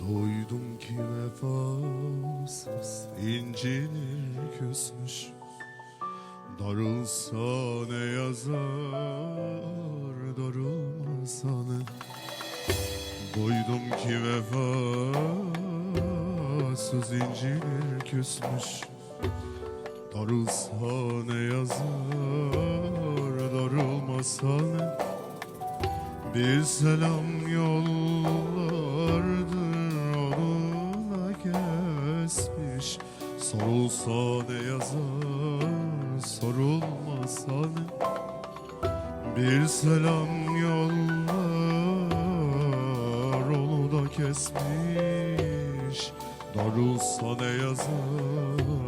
Duydum ki vefasız incinir küsmüş. Darılsa ne yazar darılmasa ne? Duydum ki vefasız incinir küsmüş. Darılsa ne yazar darılmasa ne? Bir selam yolla kesmiş Sorulsa ne yazar sorulmasa ne? Bir selam yollar onu da kesmiş. Darılsa ne yazar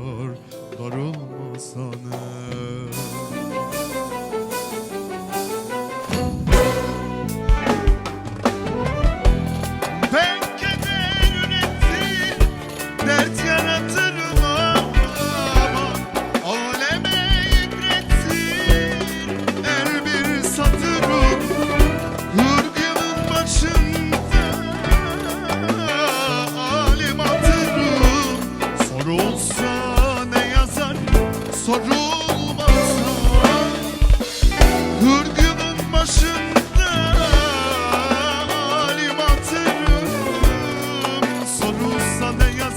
Sorulsa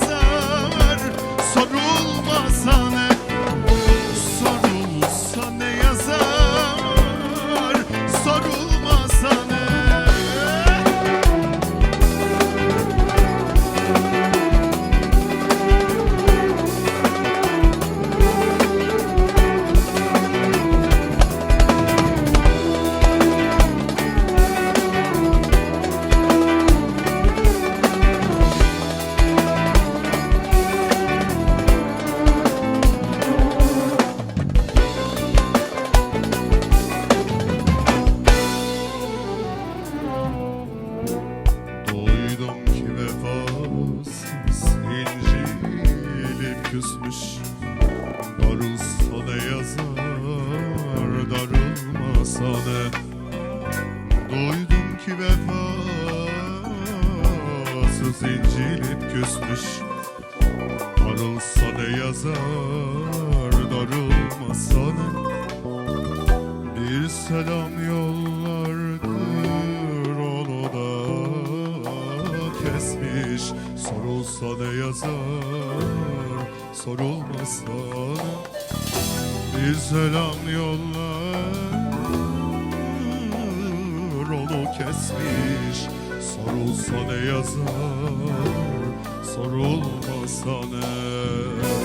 küsmüş. Darılsa ne yazar darılmasa ne Duydum ki vefasız incilip küsmüş. Darılsa ne yazar darılmasa ne bir selam yollardır onu da kesmiş. Sorulsa ne yazar sorulmasa ne Bir selam yollar onu kesmiş. Sorulsa ne yazar sorulmasa ne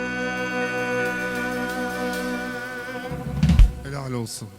Helal olsun.